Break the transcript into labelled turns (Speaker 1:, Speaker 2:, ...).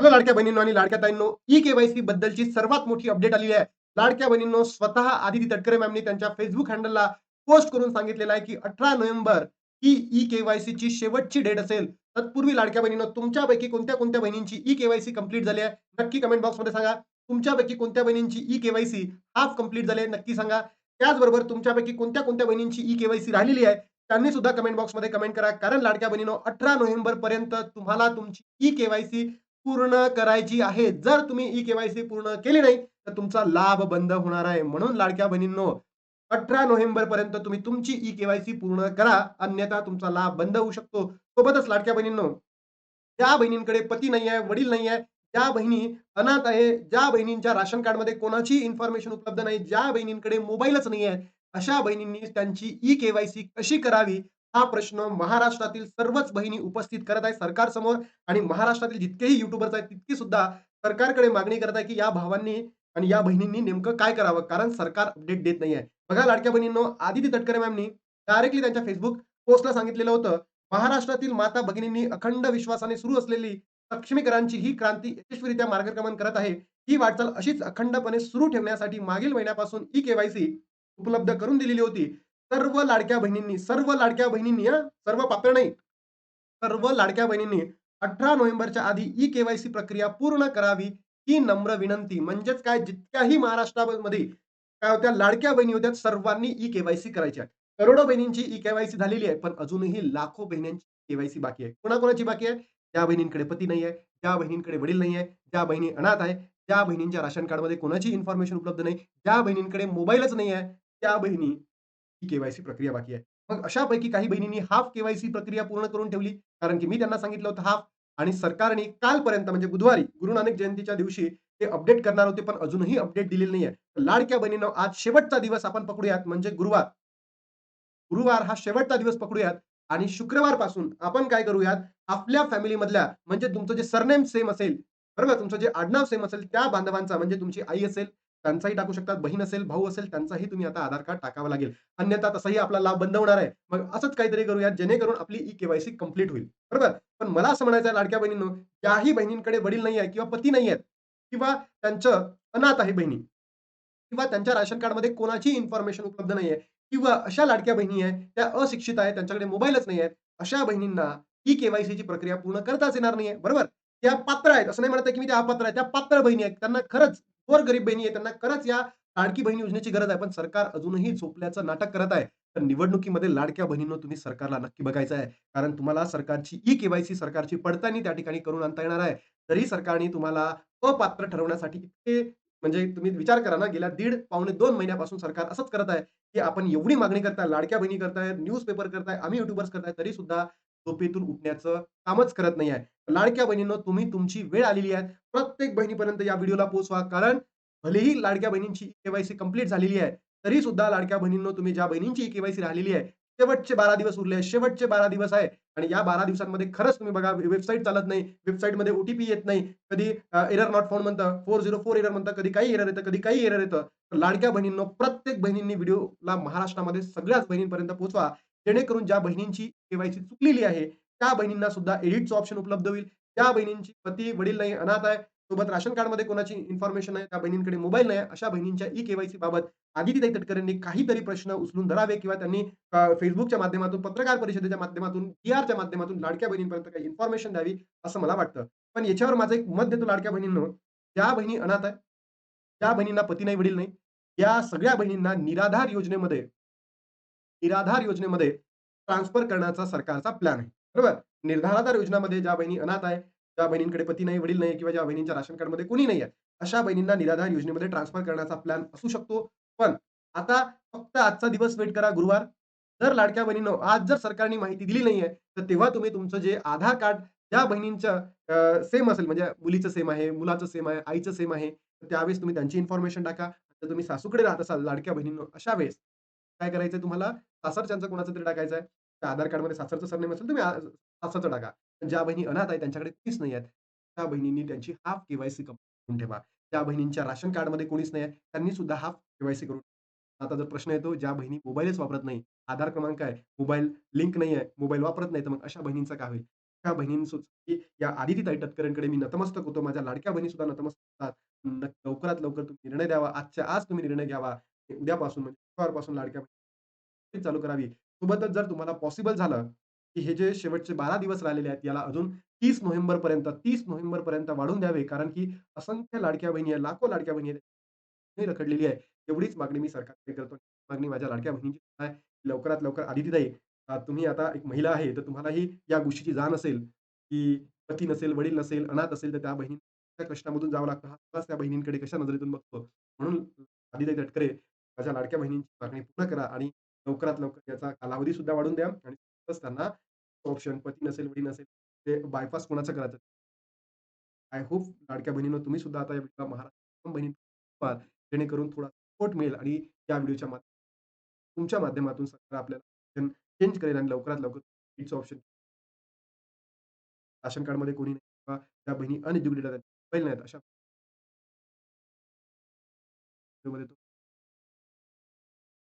Speaker 1: Hello लाडक्या बहिणींनो आणि लाडक्या ताईंनो ई केवायसी बद्दलची सर्वात मोठी अपडेट आलेली आहे. लाडक्या बहिणींनो स्वतः आदिती तटकरे मॅमनी त्यांच्या फेसबुक हँडलला पोस्ट करून सांगितलेलं आहे की अठरा नोव्हेंबर ही ई केवायसी ची शेवटची डेट असेल. तत्पूर्वी लाडक्या बहिणींनो तुमच्यापैकी कोणत्या कोणत्या बहिणींची ई केवायसी कंप्लीट झाली आहे? नक्की कमेंट बॉक्समध्ये सांगा. तुमच्यापैकी कोणत्या बहिणींची ई केवायसी हाफ कंप्लीट झाली आहे नक्की सांगा. त्याचबरोबर तुमच्यापैकी कोणत्या कोणत्या बहिणींची ई केवायसी राहिलेली आहे त्यांनी सुद्धा कमेंट बॉक्समध्ये कमेंट करा. कारण लाडक्या बहिणीनो अठरा नोव्हेंबर पर्यंत तुम्हाला तुमची ई केवायसी पूर्ण करायची आहे. जर तुम्ही ई केवायसी पूर्ण केली नाही तर तुमचा लाभ बंद होणार आहे. म्हणून लाडक्या बहिणींनो अठरा नोव्हेंबर पर्यंत तुम्ही तुमची ई केवायसी पूर्ण करा. अन्यथा तुमचा लाभ बंद होऊ शकतो. सोबतच लाडक्या बहिणींनो ज्या बहिणींकडे पती नाही आहे वडील नाही आहे ज्या बहिणी अनाथ आहे ज्या बहिणींच्या राशन कार्डमध्ये कोणाची इन्फॉर्मेशन उपलब्ध नाही ज्या बहिणींकडे मोबाईलच नाही आहे अशा बहिणींनी त्यांची ई केवायसी कशी करावी? हा प्रश्न महाराष्ट्रातील सर्वच बहिणी उपस्थित करत आहे सरकारसमोर. आणि महाराष्ट्रातील जितकेही युट्यूबर्स आहेत तितकी सुद्धा सरकारकडे मागणी करत आहे की या भावांनी आणि या बहिणींनी नेमकं काय करावं? कारण सरकार अपडेट देत नाही आहे बघा लाडक्या बहिणींनो आदिती तटकरे मॅमनी डायरेक्टली त्यांच्या फेसबुक पोस्टला सांगितलेलं होतं महाराष्ट्रातील माता भगिनींनी अखंड विश्वासाने सुरू असलेली सक्षमीकरांची ही क्रांती यशस्वीरित्या मार्गक्रमण करत आहे. ही वाटचाल अशीच अखंडपणे सुरू ठेवण्यासाठी मागील महिन्यापासून ई केवायसी उपलब्ध करून दिलेली होती. सर्व लाडक्या बहिणींनी सर्व लाडक्या बहिणींनी हा? सर्व पात्र नाही. सर्व लाडक्या बहिणींनी अठरा नोव्हेंबरच्या आधी ई केवायसी प्रक्रिया पूर्ण करावी ही नम्र विनंती. म्हणजेच काय? जितक्याही महाराष्ट्रामध्ये काय होत्या? लाडक्या बहिणी होत्या सर्वांनी ई केवायसी करायची आहे. करोडो बहिणींची ई केवायसी झालेली आहे पण अजूनही लाखो बहिणींची केवायसी बाकी आहे. कोणाकोणाची बाकी आहे? ज्या बहिणींकडे पती नाही आहे ज्या बहिणींकडे वडील नाही आहे ज्या बहिणी अनाथ आहे ज्या बहिणींच्या राशन कार्डमध्ये कोणाची इन्फॉर्मेशन उपलब्ध नाही ज्या बहिणींकडे मोबाईलच नाही आहे त्या बहिणी केवायसी प्रक्रिया बाकी आहे. मग अशापैकी काही बहिणींनी हाफ केवायसी प्रक्रिया पूर्ण करून ठेवली. कारण की मी त्यांना सांगितलं होतं हाफ आणि सरकारने कालपर्यंत म्हणजे बुधवारी गुरु नानक जयंतीच्या दिवशी ते अपडेट करणार होते पण अजूनही अपडेट दिलेली नाही आहे लाडक्या बहिणींना आज शेवटचा दिवस आपण पकडूयात म्हणजे गुरुवार. गुरुवार हा शेवटचा दिवस पकडूयात आणि शुक्रवारपासून आपण काय करूयात आपल्या फॅमिलीमधल्या म्हणजे तुमचं जे सरनेम सेम असेल बरोबर तुमचं जे आडनाव सेम असेल त्या बांधवांचा म्हणजे तुमची आई असेल त्यांचाही टाकू शकतात बहीण असेल भाऊ असेल त्यांचाही तुम्ही आता आधार कार्ड टाकावं लागेल. अन्यथा तसाही आपला लाभ बंद होणार आहे. मग असंच काहीतरी करूया जेणेकरून आपली ई केवायसी कंप्लीट होईल. बरोबर? पण मला असं म्हणायचं आहे लाडक्या बहिणींनो ज्याही बहिणींकडे वडील नाही आहे किंवा पती नाही आहेत किंवा त्यांचं अनाथ आहे बहिणी किंवा त्यांच्या राशन कार्डमध्ये कोणाची इन्फॉर्मेशन उपलब्ध नाही आहे किंवा अशा लाडक्या बहिणी आहेत त्या अशिक्षित आहेत त्यांच्याकडे मोबाईलच नाही आहेत अशा बहिणींना ई केवायसीची प्रक्रिया पूर्ण करताच येणार नाहीये. बरोबर? त्या पात्र आहेत. असं नाही म्हणत आहे की मी त्या अपात्र आहे त्या पात्र बहिणी आहेत. त्यांना खरंच गोर गरीब बहिणी आहे त्यांना खरंच या लाडकी बहीण योजनेची गरज आहे. पण सरकार अजूनही झोपल्याचं नाटक करत आहे. तर निवडणुकीमध्ये लाडक्या बहिणींनो तुम्ही सरकारला नक्की बघायचं आहे. कारण तुम्हाला सरकारची ई केवायसी सरकारची पडताळणी त्या ठिकाणी करून आणता येणार आहे. तरी सरकारने तुम्हाला अपात्र ठरवण्यासाठी इतके म्हणजे तुम्ही विचार करा ना गेल्या दीड पावणे दोन महिन्यापासून सरकार असंच करत आहे की आपण एवढी मागणी करताय लाडक्या बहिणी करताय न्यूज पेपर करताय आम्ही युट्यूबर्स करताय तरी सुद्धा झोपेतून उठण्याचं कामच करत नाही आहे. लाडक्या बहिणींना तुम्ही तुमची वेळ आलेली आहे. प्रत्येक बहिणीपर्यंत या व्हिडिओला पोहोचवा. कारण भलेही लाडक्या बहिणींची केवायसी कंप्लीट झालेली आहे तरी सुद्धा लाडक्या बहिणींनो तुम्ही ज्या बहिणींची केवायसी राहिलेली आहे शेवटचे बारा दिवस उरले शेवटचे बारा दिवस आहे. आणि या बारा दिवसांमध्ये खरंच तुम्ही बघा वेबसाईट चालत नाही. वेबसाईटमध्ये ओटीपी येत नाही. कधी एरर नॉट फोन म्हणतं फोर झिरो फोर एरर म्हणतं कधी काही एरर येतं कधी काही एरर येतं. तर लाडक्या बहिणींनो प्रत्येक बहिणींनी व्हिडिओला महाराष्ट्रामध्ये सगळ्याच बहिणींपर्यंत पोहोचवा. जेणेकरून ज्या बहिणींची केवायसी चुकलेली आहे त्या बहिणींना सुद्धा एडिटचं ऑप्शन उपलब्ध होईल. त्या बहिणींची पती वडील नाही अनाथ आहे सोबत राशन कार्डमध्ये कोणाची इन्फॉर्मेशन आहे त्या बहिणींकडे मोबाईल नाही अशा बहिणींच्या ई केवायसी बाबत आदितीताई तटकरेंनी काहीतरी प्रश्न उचलून धरावे किंवा त्यांनी फेसबुकच्या माध्यमातून पत्रकार परिषदेच्या माध्यमातून च्या माध्यमातून लाडक्या बहिणींपर्यंत काही इन्फॉर्मेशन द्यावी असं मला वाटतं. पण याच्यावर माझं एक मत देतो लाडक्या बहिणींनो ज्या बहिणी अनाथ आहे त्या बहिणींना पती नाही वडील नाही या सगळ्या बहिणींना निराधार योजनेमध्ये निराधार योजनेमध्ये ट्रान्सफर करण्याचा सरकारचा प्लॅन आहे. बरोबर? निर्धाराधार योजनामध्ये ज्या बहिणी अनाथ आहे ज्या बहिणींकडे पती नाही वडील नाही किंवा ज्या बहिणींच्या राशन कार्डमध्ये कोणी नाही आहे अशा बहिणींना निराधार योजनेमध्ये ट्रान्सफर करण्याचा प्लॅन असू शकतो. पण आता फक्त आजचा दिवस वेट करा गुरुवार. जर लाडक्या बहिणीनं आज जर सरकारने माहिती दिली नाहीये तर तेव्हा तुम्ही तुमचं जे आधार कार्ड ज्या बहिणींचं सेम असेल म्हणजे मुलीचं सेम आहे मुलाचं सेम आहे आईचं सेम आहे तर त्यावेळेस तुम्ही त्यांची इन्फॉर्मेशन टाका. जर तुम्ही सासूकडे राहत असाल लाडक्या बहिणींनो अशा वेळेस काय करायचंय तुम्हाला सासरच्यांचं कोणाचं तरी टाकायचं आहे त्या आधार कार्डमध्ये सासरचं सरनेम असेल तुम्ही सासरचं टाका ज्या बहिणी अनाथ आहे त्यांच्याकडे तीच नाही आहेत त्या बहिणींनी त्यांची हाफ केवायसी करून ठेवा ज्या बहिणींच्या राशन कार्डमध्ये कोणीच नाही आहे त्यांनी सुद्धा हाफ केवायसी करून आता जर प्रश्न येतो ज्या बहिणी मोबाईलच वापरत नाही आधार क्रमांक आहे मोबाईल लिंक नाही आहे मोबाईल वापरत नाही तर मग अशा बहिणींचं काय होईल त्या बहिणींसुद्धा या आदितीताई तटकरेंकडे मी नतमस्तक होतो. माझ्या लाडक्या बहिणीसुद्धा नतमस्तक होतात. लवकरात लवकर तुम्ही निर्णय द्यावा. आजच्या आज तुम्ही निर्णय घ्यावा. उद्यापासून म्हणजे शुक्रवारपासून लाडक्या चालू करावी. सोबतच जर तुम्हाला पॉसिबल झालं, की हे जे शेवटचे 12 दिवस राहिलेले आहेत, याला अजून तीस नोव्हेंबर पर्यंत तीस नोव्हेंबर पर्यंत वाढून द्यावे. कारण की असंख्य लाडक्या बहिणी आहे लाखो लाडक्या बहिणी आहेत. रखडलेली आहे. एवढीच मागणी मी सरकारकडे करतो. मागणी माझ्या लाडक्या बहिणीची आहे. लवकरात लवकर आदितीताई तुम्ही आता एक महिला आहे, तर तुम्हालाही या गोष्टीची जाण असेल, की पती नसेल, वडील नसेल, अनाथ असेल, तर त्या बहिणी कष्टामधून जावं लागतं. हा त्या बहिणींकडे कशा नजरेतून बघतो. म्हणून आदिताई तटकरे माझ्या लाडक्या बहिणींची मागणी पूर्ण करा आणि लवकरात लवकर याचा कालावधी सुद्धा वाढून द्या आणि त्यांना ऑप्शन पती नसेल, वडील नसेल, ते बायपास कोणाचं करायचं? आय होप लाडक्या बहिणींनो, तुम्ही सुद्धा आता या महाराष्ट्र बहिणी जेणेकरून थोडा सपोर्ट मिळेल आणि या व्हिडिओच्या माध्यमातून तुमच्या माध्यमातून सरकार आपल्याला चेंज करेल आणि लवकरात लवकर ऑप्शन राशन कार्डमध्ये कोणी नाही किंवा त्या बहिणी अनएज्युकेटेड आहेत, नाहीत अशा